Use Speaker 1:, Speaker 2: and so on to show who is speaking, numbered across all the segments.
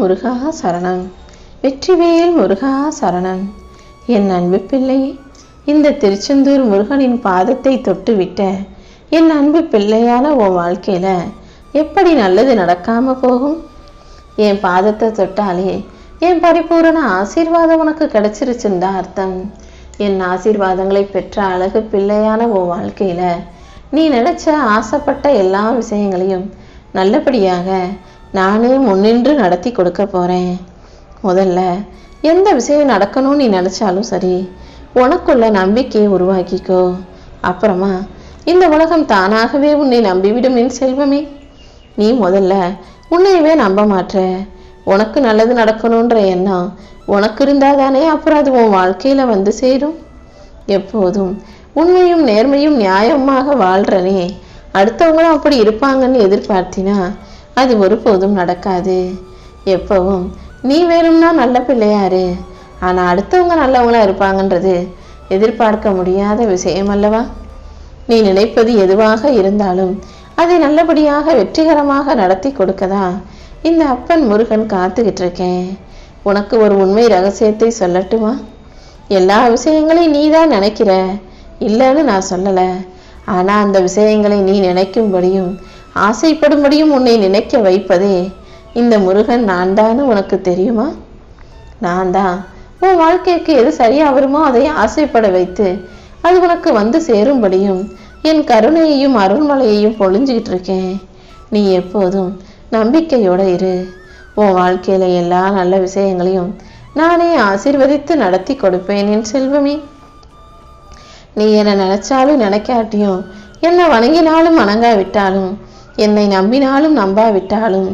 Speaker 1: முருகா சரணம். வெற்றிவேல் முருகா சரணம். என் அன்பு பிள்ளை இந்த திருச்செந்தூர் முருகனின் பாதத்தை தொட்டுவிட்ட என் அன்பு பிள்ளையான உன் வாழ்க்கையில எப்படி நல்லது நடக்காம போகும்? என் பாதத்தை தொட்டாலே என் பரிபூரண ஆசீர்வாதம் உனக்கு கிடைச்சிருச்சுன்னு தான் அர்த்தம். என் ஆசீர்வாதங்களை பெற்ற அழகு பிள்ளையான உன் வாழ்க்கையில நீ நினச்ச ஆசைப்பட்ட எல்லா விஷயங்களையும் நல்லபடியாக நானே முன்னின்று நடத்தி கொடுக்க போகிறேன் முதல்ல எந்த விஷயம் நடக்கணும்னு நீ நினச்சாலும் சரி உனக்குள்ள நம்பிக்கையை உருவாக்கிக்கோ. அப்புறமா இந்த உலகம் தானாகவே உன்னை நம்பிவிடும் என் செல்வமே. நீ முதல்ல உன்னையவே நம்ப மாட்ற. உனக்கு நல்லது நடக்கணுன்ற எண்ணம் உனக்கு இருந்தால் தானே அப்புறம் அது உன் வாழ்க்கையில் வந்து சேரும். எப்போதும் உண்மையும் நேர்மையும் நியாயமாக வாழ்கிறனே அடுத்தவங்களும் அப்படி இருப்பாங்கன்னு எதிர்பார்த்தினா அது ஒருபோதும் நடக்காது. எப்பவும் நீ வேணும்னா நல்ல பிள்ளையாரு ஆனா அடுத்தவங்க நல்லவங்களா இருப்பாங்கன்றது எதிர்பார்க்க முடியாத விஷயம் அல்லவா? நீ நினைப்பது எதுவாக இருந்தாலும் அதை நல்லபடியாக வெற்றிகரமாக நடத்தி கொடுக்கதா? இந்த அப்பன் முருகன் காத்துக்கிட்டு இருக்கேன் உனக்கு ஒரு உண்மை ரகசியத்தை சொல்லட்டுமா? எல்லா விஷயங்களையும் நீ தான் நினைக்கிற. இல்லைன்னு நான் சொல்லலை. ஆனால் அந்த விஷயங்களை நீ நினைக்கும்படியும் ஆசைப்படும்படியும் உன்னை நினைக்க வைப்பதே. இந்த முருகன் நான் தான்னு உனக்கு தெரியுமா? நான் தான் உன் வாழ்க்கைக்கு எது சரியா வருமோ அதை ஆசைப்பட வைத்து அது உனக்கு வந்து சேரும்படியும் என் கருணையையும் அருள்மலையையும் பொழிஞ்சுக்கிட்டு இருக்கேன். நீ எப்போதும் நம்பிக்கையோட இரு. உன் வாழ்க்கையில எல்லா நல்ல விஷயங்களையும் நானே ஆசிர்வதித்து நடத்தி கொடுப்பேன் என் செல்வமே. நீ என்னை நினைச்சாலும் நினைக்காட்டியும் என்னை வணங்கினாலும் வணங்காவிட்டாலும் என்னை நம்பினாலும் நம்பாவிட்டாலும்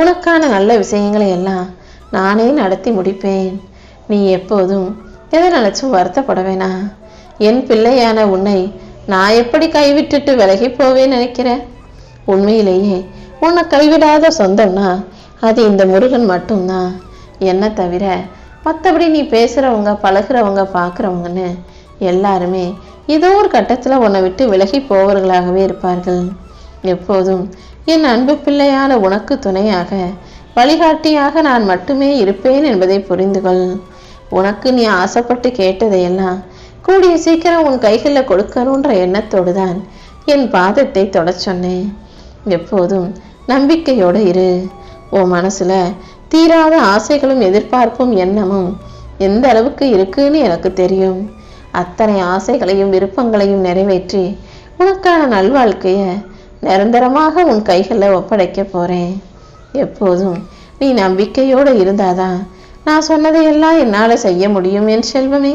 Speaker 1: உனக்கான நல்ல விஷயங்களை எல்லாம் நானே நடத்தி முடிப்பேன். நீ எப்போதும் எதை நினைச்சும் வருத்தப்பட வேணாம் என் பிள்ளையான உன்னை நான் எப்படி கைவிட்டுட்டு விலகி போவேன் நினைக்கிற? உண்மையிலேயே உன்னை கைவிடாத சொந்தம்னா அது இந்த முருகன் மட்டும்தான். என்ன தவிர மற்றபடி நீ பேசுகிறவங்க பழகுறவங்க பார்க்குறவங்கன்னு எல்லாருமே ஏதோ ஒரு கட்டத்தில் உன்னை விட்டு விலகி போவர்களாகவே இருப்பார்கள். எப்போதும் என் அன்பு பிள்ளையான உனக்கு துணையாக வழிகாட்டியாக நான் மட்டுமே இருப்பேன் என்பதை புரிந்து கொள் உனக்கு நீ ஆசைப்பட்டு கேட்டதையெல்லாம் கூடிய சீக்கிரம் உன் கைகளில் கொடுக்கணுன்ற எண்ணத்தோடு தான் என் பாதத்தை தொடச் சொன்னேன். எப்போதும் நம்பிக்கையோடு இரு. உன் மனசுல தீராத ஆசைகளும் எதிர்பார்ப்பும் எண்ணமும் எந்த அளவுக்கு இருக்குன்னு எனக்கு தெரியும். அத்தனை ஆசைகளையும் விருப்பங்களையும் நிறைவேற்றி உனக்கான நல்வாழ்க்கையை நிரந்தரமாக உன் கைகளில் ஒப்படைக்க போகிறேன் எப்போதும் நீ நம்பிக்கையோடு இருந்தாதான் நான் சொன்னதையெல்லாம் என்னால் செய்ய முடியும் என் செல்வமே.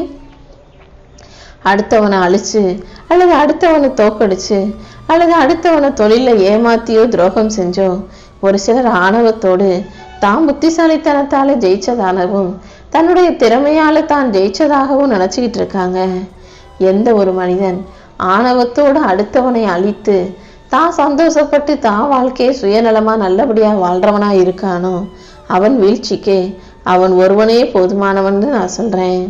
Speaker 1: அடுத்தவனை அழிச்சு அல்லது அடுத்தவனை தோக்கடிச்சு அல்லது அடுத்தவனை தொழிலில் ஏமாத்தியோ துரோகம் செஞ்சோ ஒரு சிலர் ஆணவத்தோடு தான் புத்திசாலித்தனத்தால் ஜெயிச்சதாகவும் தன்னுடைய திறமையால் தான் ஜெயிச்சதாகவும் நினச்சிக்கிட்டு இருக்காங்க. எந்த ஒரு மனிதன் ஆணவத்தோடு அடுத்தவனை அழித்து தான் சந்தோஷப்பட்டு தான் வாழ்க்கையை சுயநலமாக நல்லபடியாக வாழ்கிறவனாக இருக்கானோ அவன் வீழ்ச்சிக்கே. அவன் ஒருவனே போதுமானவன்னு நான் சொல்கிறேன்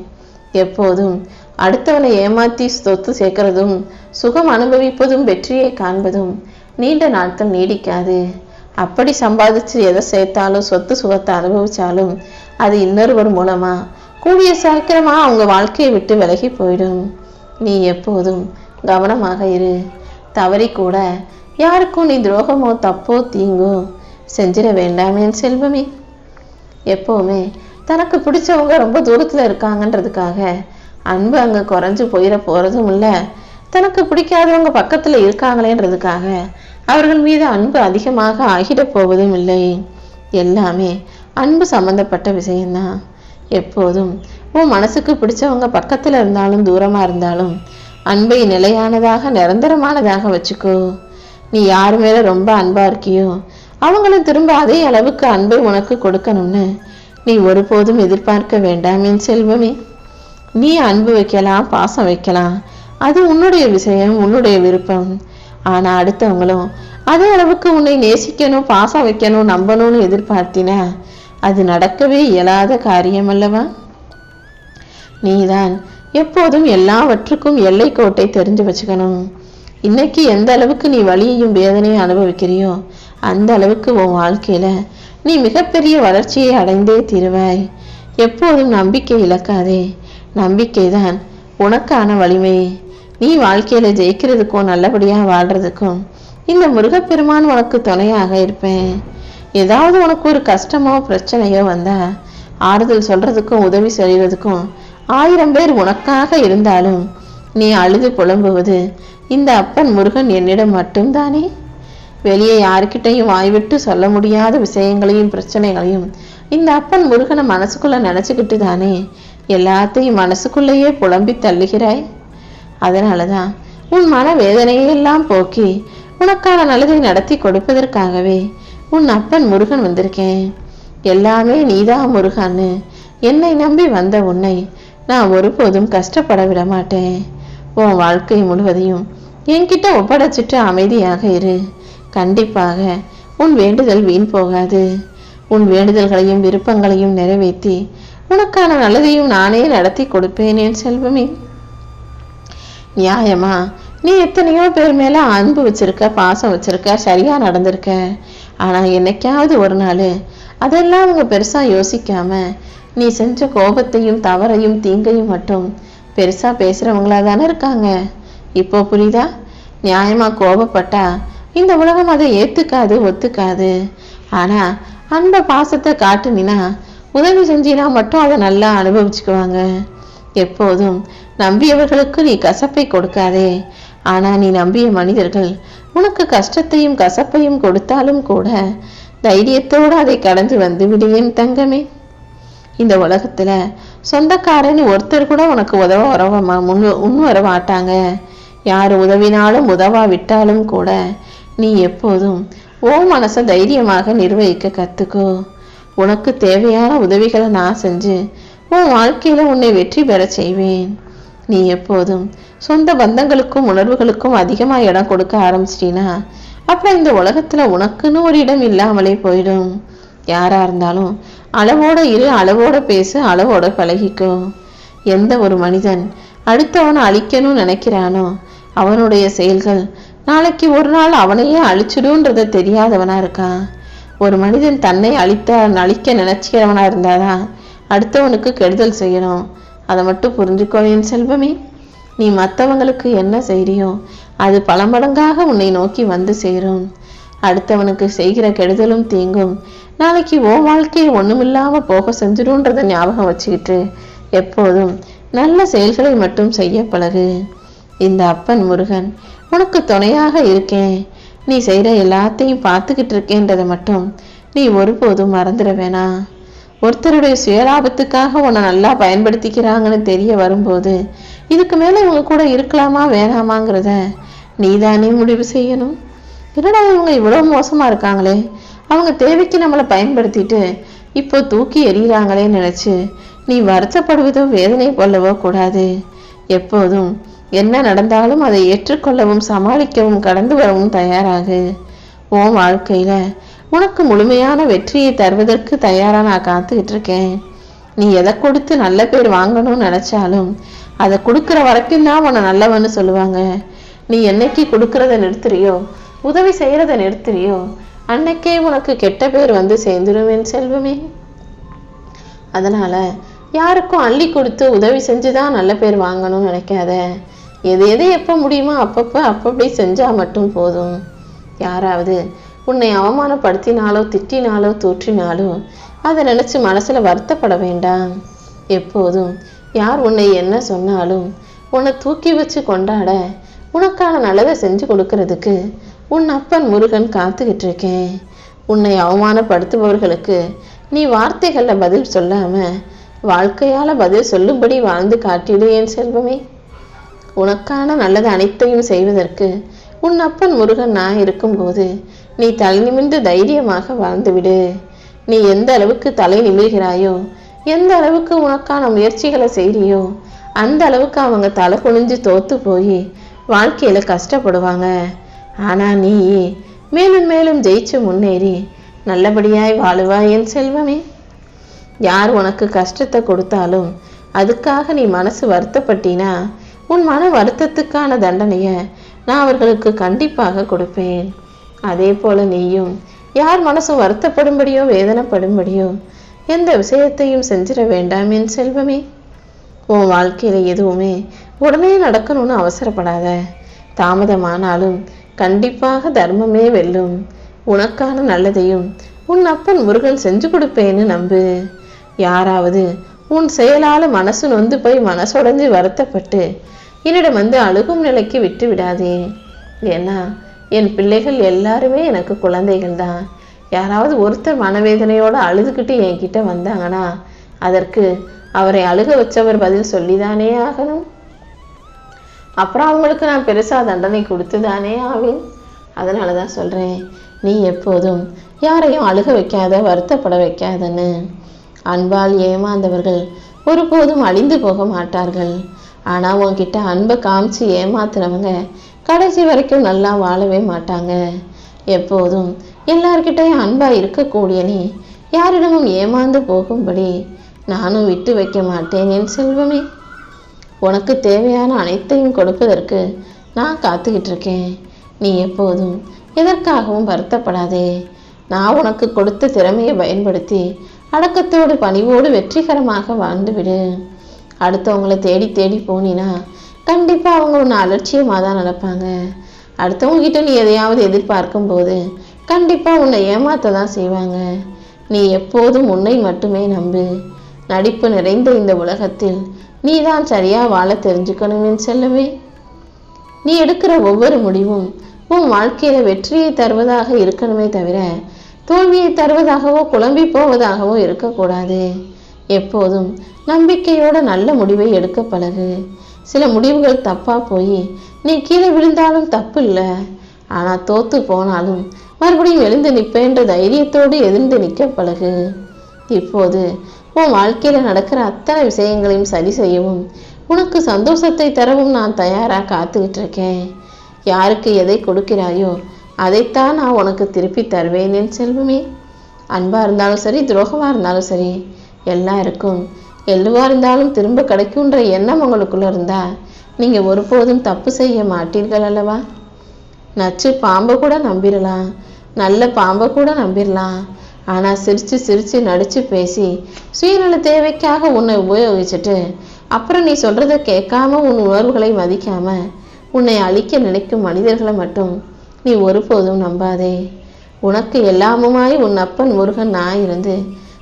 Speaker 1: எப்போதும் அடுத்தவனை ஏமாற்றி சொத்து சேர்க்கிறதும் சுகம் அனுபவிப்பதும் வெற்றியை காண்பதும் நீண்ட நாட்கள் நீடிக்காது. அப்படி சம்பாதிச்சு எதை சேர்த்தாலும் சொத்து சுகத்தை அனுபவிச்சாலும் அது இன்னொருவர் மூலமா கூடிய சீக்கிரமா அவங்க வாழ்க்கையை விட்டு விலகி போயிடும். நீ எப்போதும் கவனமாக இரு. தவறி கூட யாருக்கும் நீ துரோகமோ தப்போ தீங்கோ செஞ்சிட வேண்டாம் என் செல்வமே. எப்போவுமே தனக்கு பிடிச்சவங்க ரொம்ப தூரத்தில் இருக்காங்கன்றதுக்காக அன்பு அங்கே குறைஞ்சு போயிட போகிறதும் இல்லை. தனக்கு பிடிக்காதவங்க பக்கத்தில் இருக்காங்களேன்றதுக்காக அவர்கள் மீது அன்பு அதிகமாக ஆகிட போவதும் இல்லை. எல்லாமே அன்பு சம்பந்தப்பட்ட விஷயம்தான். எப்போதும் உன் மனசுக்கு பிடிச்சவங்க பக்கத்தில் இருந்தாலும் தூரமாக இருந்தாலும் அன்பை நிலையானதாக நிரந்தரமானதாக வச்சுக்கோ. நீ யார் மேலே ரொம்ப அன்பா இருக்கியோ அவங்களும் திரும்ப அதே அளவுக்கு அன்பை உனக்கு கொடுக்கணும்னு நீ ஒருபோதும் எதிர்பார்க்க வேண்டாம் என் செல்வமே. நீ அன்பு வைக்கலாம் பாசம் வைக்கலாம். அது உன்னுடைய விஷயம் உன்னுடைய விருப்பம். ஆனா அடுத்தவங்களும் அதே அளவுக்கு உன்னை நேசிக்கணும் பாசம் வைக்கணும் நம்பணும்னு எதிர்பார்த்தினா அது நடக்கவே இயலாத காரியம் அல்லவா நீதான் எப்போதும் எல்லாவற்றுக்கும் எல்லை கோட்டை தெரிஞ்சு வச்சுக்கணும். இன்னைக்கு எந்த அளவுக்கு நீ வலியையும் வேதனையும் அனுபவிக்கிறியோ அந்த அளவுக்கு உன் வாழ்க்கையில நீ மிகப்பெரிய வளர்ச்சியை அடைந்தே தீருவாய். எப்போதும் நம்பிக்கை இழக்காதே. நம்பிக்கைதான் உனக்கான வலிமை. நீ வாழ்க்கையில ஜெயிக்கிறதுக்கும் நல்லபடியா வாழ்றதுக்கும் இந்த முருகப்பெருமான் உனக்கு துணையாக இருப்பேன். ஏதாவது உனக்கு ஒரு கஷ்டமோ பிரச்சனையோ வந்தா ஆறுதல் சொல்றதுக்கும் உதவி செய்யறதுக்கும் ஆயிரம் பேர் உனக்காக இருந்தாலும் நீ அழுது புலம்புவது இந்த அப்பன் முருகன் என்னிடம் மட்டும்தானே? வெளியே யாருக்கிட்டையும் வாய்விட்டு சொல்ல முடியாத விஷயங்களையும் பிரச்சனைகளையும் இந்த அப்பன் முருகனை மனசுக்குள்ள நினைச்சுக்கிட்டு தானே எல்லாத்தையும் மனசுக்குள்ளேயே புலம்பி தள்ளுகிறாய். அதனாலதான் உன் மன வேதனையெல்லாம் போக்கி உனக்கான நல்லதை நடத்தி கொடுப்பதற்காகவே உன் அப்பன் முருகன் வந்திருக்கேன். எல்லாமே நீதான் முருகன்னு என்னை நம்பி வந்த உன்னை நான் ஒருபோதும் கஷ்டப்பட விட மாட்டேன் உன் வாழ்க்கை முழுவதையும் என்கிட்ட ஒப்படைச்சிட்டு அமைதியாக இரு. கண்டிப்பாக உன் வேண்டுதல் வீண் போகாது. உன் வேண்டுதல்களையும் விருப்பங்களையும் நிறைவேற்றி உனக்கான நல்லதையும் நானே நடத்தி கொடுப்பேன் என் செல்வமே. நியாயமா? நீ எத்தனையோ பேர் மேல அன்பு வச்சிருக்க பாசம் வச்சிருக்க சரியா நடந்திருக்க. ஆனா என்னைக்காவது ஒரு நாள் அதெல்லாம் அவங்க பெருசா யோசிக்காம நீ செஞ்ச கோபத்தையும் தவறையும் தீங்கையும் மட்டும் பெருசா பேசுறவங்களா தானே இருக்காங்க? இப்போ புரியுதா? நியாயமா கோபப்பட்டா இந்த உலகம் அதை ஏத்துக்காது ஒத்துக்காது. ஆனா அன்ப பாசத்தை காட்டுனினா உதவி செஞ்சினா மட்டும் அதை நல்லா அனுபவிச்சுக்குவாங்க. எப்போதும் நம்பியவர்களுக்கு நீ கசப்பை கொடுக்காதே. ஆனா நீ நம்பிய மனிதர்கள் உனக்கு கஷ்டத்தையும் கசப்பையும் கொடுத்தாலும் கூட தைரியத்தோடு அதை கடந்து வந்து விடுவேன் தங்கமே. இந்த உலகத்தில் சொந்தக்காரன் ஒருத்தர் கூட உனக்கு உதவ வரவ முன் முன் வர மாட்டாங்க. யார் உதவினாலும் உதவா விட்டாலும் கூட நீ எப்போதும் ஓ மனசை தைரியமாக நிர்வகிக்க கற்றுக்கோ உனக்கு தேவையான உதவிகளை நான் செஞ்சு உன் வாழ்க்கையில் உன்னை வெற்றி பெற செய்வேன். நீ எப்போதும் சொந்த பந்தங்களுக்கும் உணர்வுகளுக்கும் அதிகமாக இடம் கொடுக்க ஆரம்பிச்சிட்டினா அப்புறம் இந்த உலகத்தில் உனக்குன்னு ஒரு இடம் இல்லாமலே போயிடும். யாராக இருந்தாலும் அளவோட இரு அளவோட பேசு அளவோட பழகிக்கோ. எந்த ஒரு மனிதன் அடுத்தவனை அழிக்கணும்னு நினைக்கிறானோ அவனுடைய செயல்கள் நாளைக்கு ஒரு நாள் அவனையே அழிச்சிடும்ன்றத தெரியாதவனா இருக்கான் ஒரு மனிதன் தன்னை அழித்த அழிக்க நினைச்சிக்கிறவனா இருந்தாதான் அடுத்தவனுக்கு கெடுதல் செய்யணும். அதை மட்டும் புரிஞ்சுக்கோ என் செல்வமே. நீ மற்றவங்களுக்கு என்ன செய்றியோ அது பல மடங்காக உன்னை நோக்கி வந்து சேரும். அடுத்தவனுக்கு செய்கிற கெடுதலும் தீங்கும் நாளைக்கு ஓ வாழ்க்கையை ஒன்றுமில்லாமல் போக செஞ்சிடும்ன்றதை ஞாபகம் வச்சுக்கிட்டு எப்போதும் நல்ல செயல்களை மட்டும் செய்ய பழகு. இந்த அப்பன் முருகன் உனக்கு துணையாக இருக்கேன். நீ செய்கிற எல்லாத்தையும் பார்த்துக்கிட்டு இருக்கேன்றதை மட்டும் நீ ஒருபோதும் மறந்துட வேணாம் ஒருத்தருடைய சுயலாபத்துக்காக உன்னை நல்லா பயன்படுத்திக்கிறாங்கன்னு தெரிய வரும்போது இதுக்கு மேலே இவங்க கூட இருக்கலாமா வேணாமாங்கிறத நீதானே முடிவு செய்யணும். என்னடா இவங்க இவ்வளோ மோசமாக இருக்காங்களே? அவங்க தேவைக்கு நம்மளை பயன்படுத்திட்டு இப்போ தூக்கி எறிகிறாங்களே நினச்சி நீ வருத்தப்படுவதோ வேதனை கொள்ளவோ கூடாது. எப்போதும் என்ன நடந்தாலும் அதை ஏற்றுக்கொள்ளவும் சமாளிக்கவும் கடந்து வரவும் தயாராகு. உன் வாழ்க்கையில உனக்கு முழுமையான வெற்றியை தருவதற்கு தயாரா நான் காத்துக்கிட்டு இருக்கேன். நீ எதை கொடுத்து நல்ல பேர் வாங்கணும்னு நினைச்சாலும் அதை கொடுக்குற வரைக்கும் தான் உன்னை நல்லவன்னு சொல்லுவாங்க. நீ என்னைக்கு கொடுக்கறத நிறுத்துறியோ உதவி செய்யறத நிறுத்துறியோ அன்னைக்கே உனக்கு கெட்ட பேர் வந்து சேர்ந்துருவேன் செல்வமே. அதனால யாருக்கும் அள்ளி கொடுத்து உதவி செஞ்சுதான் நல்ல பேர் வாங்கணும்னு நினைக்காத. எது எது எப்போ முடியுமோ அப்பப்போ அப்பப்படி செஞ்சால் மட்டும் போதும். யாராவது உன்னை அவமானப்படுத்தினாலோ திட்டினாலோ தூற்றினாலோ அதை நினச்சி மனசில் வருத்தப்பட வேண்டாம். எப்போதும் யார் உன்னை என்ன சொன்னாலும் உன்னை தூக்கி வச்சு கொண்டாட உனக்கான நல்லதை செஞ்சு கொடுக்கறதுக்கு உன் அப்பன் முருகன் காத்துக்கிட்டு இருக்கேன் உன்னை அவமானப்படுத்துபவர்களுக்கு நீ வார்த்தைகளில் பதில் சொல்லாம வாழ்க்கையால் பதில் சொல்லும்படி வாழ்ந்து காட்டிடு என் செல்வமே? உனக்கான நல்லது அனைத்தையும் செய்வதற்கு உன் அப்பன் முருகன் நான் இருக்கும்போது நீ தலை நிமிர்ந்து தைரியமாக வாழ்ந்துவிடு. நீ எந்த அளவுக்கு தலை நிமிர்கிறாயோ எந்த அளவுக்கு உனக்கான முயற்சிகளை செய்கிறியோ அந்த அளவுக்கு அவங்க தலை குனிஞ்சு தோத்து போய் வாழ்க்கையில் கஷ்டப்படுவாங்க. ஆனால் நீ மேலும் மேலும் ஜெயிச்சு முன்னேறி நல்லபடியாய் வாழுவாய் என் செல்வமே. யார் உனக்கு கஷ்டத்தை கொடுத்தாலும் அதுக்காக நீ மனசு வருத்தப்பட்டினா உன் மன வருத்தத்துக்கான தண்டனையை நான் அவர்களுக்கு கண்டிப்பாக கொடுப்பேன். அதே போல நீயும் யார் மனசும் வருத்தப்படும்படியோ வேதனைப்படும்படியோ எந்த விஷயத்தையும் செஞ்சிட வேண்டாம் என் செல்வமே. உன் வாழ்க்கையில் எதுவுமே உடனே நடக்கணும்னு அவசரப்படாத. தாமதமானாலும் கண்டிப்பாக தர்மமே வெல்லும். உனக்கான நல்லதையும் உன் அப்பன் முருகன் செஞ்சு கொடுப்பேன்னு நம்பு. யாராவது உன் செயலால் மனசு நொந்து போய் மனசுடைஞ்சு வருத்தப்பட்டு என்னிடம் வந்து அழுகும் நிலைக்கு விட்டு விடாதே. ஏன்னா என் பிள்ளைகள் எல்லாருமே எனக்கு குழந்தைகள் தான். யாராவது ஒருத்தர் மனவேதனையோடு அழுதுகிட்டு என்கிட்ட வந்தாங்கன்னா அதற்கு அவரை அழுக வச்சவர் பதில் சொல்லிதானே ஆகணும். அப்புறம் அவங்களுக்கு நான் பெருசாக தண்டனை கொடுத்து தானே ஆவேன்? அதனால தான் சொல்கிறேன் நீ எப்போதும் யாரையும் அழுக வைக்காத வருத்தப்பட வைக்காதன்னு. அன்பால் ஏமாந்தவர்கள் ஒருபோதும் அழிந்து போக மாட்டார்கள். ஆனால் உன்கிட்ட அன்பை காமிச்சு ஏமாத்துறவங்க கடைசி வரைக்கும் நல்லா வாழவே மாட்டாங்க. எப்போதும் எல்லார்கிட்டையும் அன்பாக இருக்கக்கூடிய நீ யாரிடமும் ஏமாந்து போகும்படி நானும் விட்டு வைக்க மாட்டேன் என் செல்வமே. உனக்கு தேவையான அனைத்தையும் கொடுப்பதற்கு நான் காத்துக்கிட்டு இருக்கேன் நீ எப்போதும் எதற்காகவும் வருத்தப்படாதே. நான் உனக்கு கொடுத்த திறமையை பயன்படுத்தி அடக்கத்தோடு பணிவோடு வெற்றிகரமாக வாழ்ந்துவிடு. அடுத்தவங்களை தேடி தேடி போனினா கண்டிப்பாக அவங்க உன்னை அலட்சியமாக தான் நடப்பாங்க அடுத்தவங்ககிட்ட நீ எதையாவது எதிர்பார்க்கும் போது கண்டிப்பாக உன்னை ஏமாத்த தான் செய்வாங்க. நீ எப்போதும் உன்னை மட்டுமே நம்பு. நடிப்பு நிறைந்த இந்த உலகத்தில் நீ தான் சரியா வாழ தெரிஞ்சுக்கணும் என் செல்லவே நீ எடுக்கிற ஒவ்வொரு முடிவும் உன் வாழ்க்கையில வெற்றியை தருவதாக இருக்கணுமே தவிர தோல்வியை தருவதாகவோ குழம்பி போவதாகவோ இருக்கக்கூடாது. எப்போதும் நம்பிக்கையோட நல்ல முடிவை எடுக்க பழகு. சில முடிவுகள் தப்பா போய் நீ கீழே விழுந்தாலும் தப்பு இல்லை. ஆனா தோத்து போனாலும் மறுபடியும் எழுந்து நிற்பேன்ற தைரியத்தோடு எதிர்ந்து நிற்க பழகு. இப்போது உன் வாழ்க்கையில் நடக்கிற அத்தனை விஷயங்களையும் சரி செய்யவும் உனக்கு சந்தோஷத்தை தரவும் நான் தயாராக காத்துக்கிட்டு இருக்கேன். யாருக்கு எதை கொடுக்கிறாயோ அதைத்தான் நான் உனக்கு திருப்பி தருவேன் என் செல்வமே. அன்பாக இருந்தாலும் சரி துரோகமாக இருந்தாலும் சரி எல்லாருக்கும் எல்லுவா இருந்தாலும் திரும்ப கிடைக்குன்ற எண்ணம் உங்களுக்குள்ள இருந்தா நீங்கள் ஒருபோதும் தப்பு செய்ய மாட்டீர்கள் அல்லவா? நச்சு பாம்பை கூட நம்பிடலாம் நல்ல பாம்பை கூட நம்பிடலாம் ஆனால் சிரித்து சிரித்து நடித்து பேசி சுயநல தேவைக்காக உன்னை உபயோகிச்சுட்டு அப்புறம் நீ சொல்கிறத கேட்காம உன் உணர்வுகளை மதிக்காம உன்னை அழிக்க நினைக்கும் மனிதர்களை மட்டும் நீ ஒருபோதும் நம்பாதே. உனக்கு எல்லாமுமாய் உன் அப்பன் முருகன் நான் இருந்து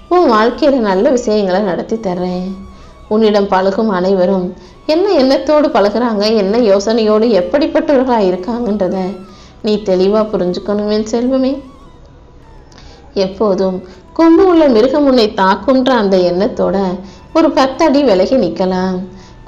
Speaker 1: உன் வாழ்க்கையில் நல்ல விஷயங்களை நடத்தி தர்றேன். உன்னிடம் பழகும் அனைவரும் என்ன எண்ணத்தோடு பழகுறாங்க என்ன யோசனையோடு எப்படிப்பட்டவர்களாக இருக்காங்கன்றத நீ தெளிவாக புரிஞ்சுக்கணுமே செல்வமே. எப்போதும் கொம்பு உள்ள மிருகம் உன்னை தாக்குன்ற அந்த எண்ணத்தோட ஒரு பத்தடி விலகி நிற்கலாம்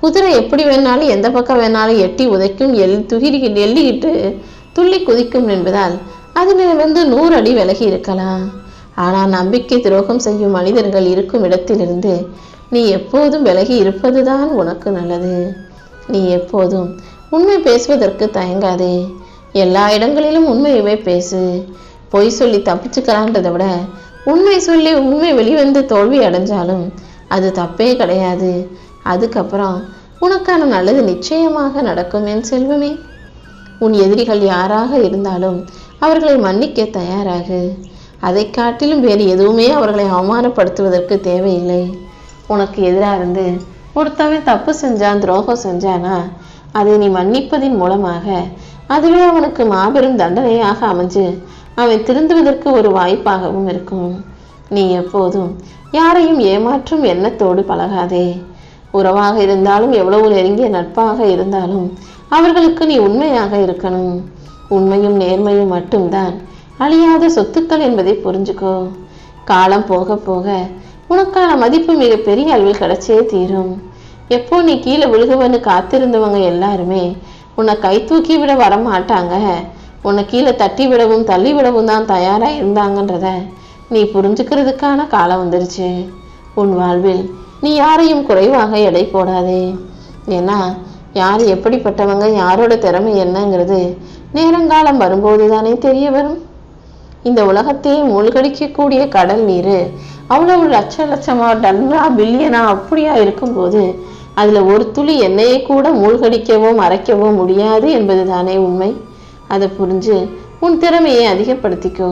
Speaker 1: குதிரை எப்படி வேணாலும் எந்த பக்கம் வேணாலும் எட்டி உதைக்கும் எல் துகிரி எல்லிக்கிட்டு துள்ளி குதிக்கும் என்பதால் அதிலிருந்து நூறு அடி விலகி இருக்கலாம். ஆனால் நம்பிக்கை துரோகம் செய்யும் மனிதர்கள் இருக்கும் இடத்திலிருந்து நீ எப்போதும் விலகி இருப்பதுதான் உனக்கு நல்லது. நீ எப்போதும் உண்மை பேசுவதற்கு தயங்காதே. எல்லா இடங்களிலும் உண்மையவே பேசு. பொய் சொல்லி தப்பிச்சுக்கலான்றதை விட உண்மை சொல்லி உண்மை வெளிவந்து தோல்வி அடைஞ்சாலும் அது தப்பே கிடையாது. அதுக்கப்புறம் உனக்கான நல்லது நிச்சயமாக நடக்கும் என் செல்வமே. உன் எதிரிகள் யாராக இருந்தாலும் அவர்களை மன்னிக்க தயாராகு. அதை காட்டிலும் வேறு எதுவுமே அவர்களை அவமானப்படுத்துவதற்கு தேவையில்லை. உனக்கு எதிராக இருந்து ஒருத்தவன் தப்பு செஞ்சான் துரோகம் செஞ்சானா அதை நீ மன்னிப்பதின் மூலமாக அதுவே அவனுக்கு மாபெரும் தண்டனையாக அமைஞ்சு அவன் திருந்துவதற்கு ஒரு வாய்ப்பாகவும் இருக்கும். நீ எப்போதும் யாரையும் ஏமாற்றும் எண்ணத்தோடு பழகாதே. உறவாக இருந்தாலும் எவ்வளவு நெருங்கிய நட்பாக இருந்தாலும் அவர்களுக்கு நீ உண்மையாக இருக்கணும். உண்மையும் நேர்மையும் மட்டும்தான் அழியாத சொத்துக்கள் என்பதை புரிஞ்சுக்கோ. காலம் போக போக உனக்கான மதிப்பு மிக பெரிய அளவில் கிடைச்சே தீரும். எப்போ நீ கீழே விழுகுவன்னு காத்திருந்தவங்க எல்லாருமே உன்னை கை தூக்கி விட வரமாட்டாங்க. உன்னை கீழே தட்டி விடவும் தள்ளி விடவும் தான் தயாராக இருந்தாங்கன்றத நீ புரிஞ்சுக்கிறதுக்கான காலம் வந்துருச்சு. உன் வாழ்வில் நீ யாரையும் குறைவாக எடை போடாதே. ஏன்னா யார் எப்படிப்பட்டவங்க யாரோட திறமை என்னங்கிறது நேரங்காலம் வரும்போது தானே தெரிய வரும். இந்த உலகத்தையே மூழ்கடிக்கக்கூடிய கடல் நீர் அவ்வளவு லட்ச லட்சமா டன்னா பில்லியனா அப்படியா இருக்கும்போது அதில் ஒரு துளி எண்ணெயை கூட மூழ்கடிக்கவோ மறைக்கவோ முடியாது என்பது தானே உண்மை. அதை புரிஞ்சு உன் திறமையை அதிகப்படுத்திக்கோ.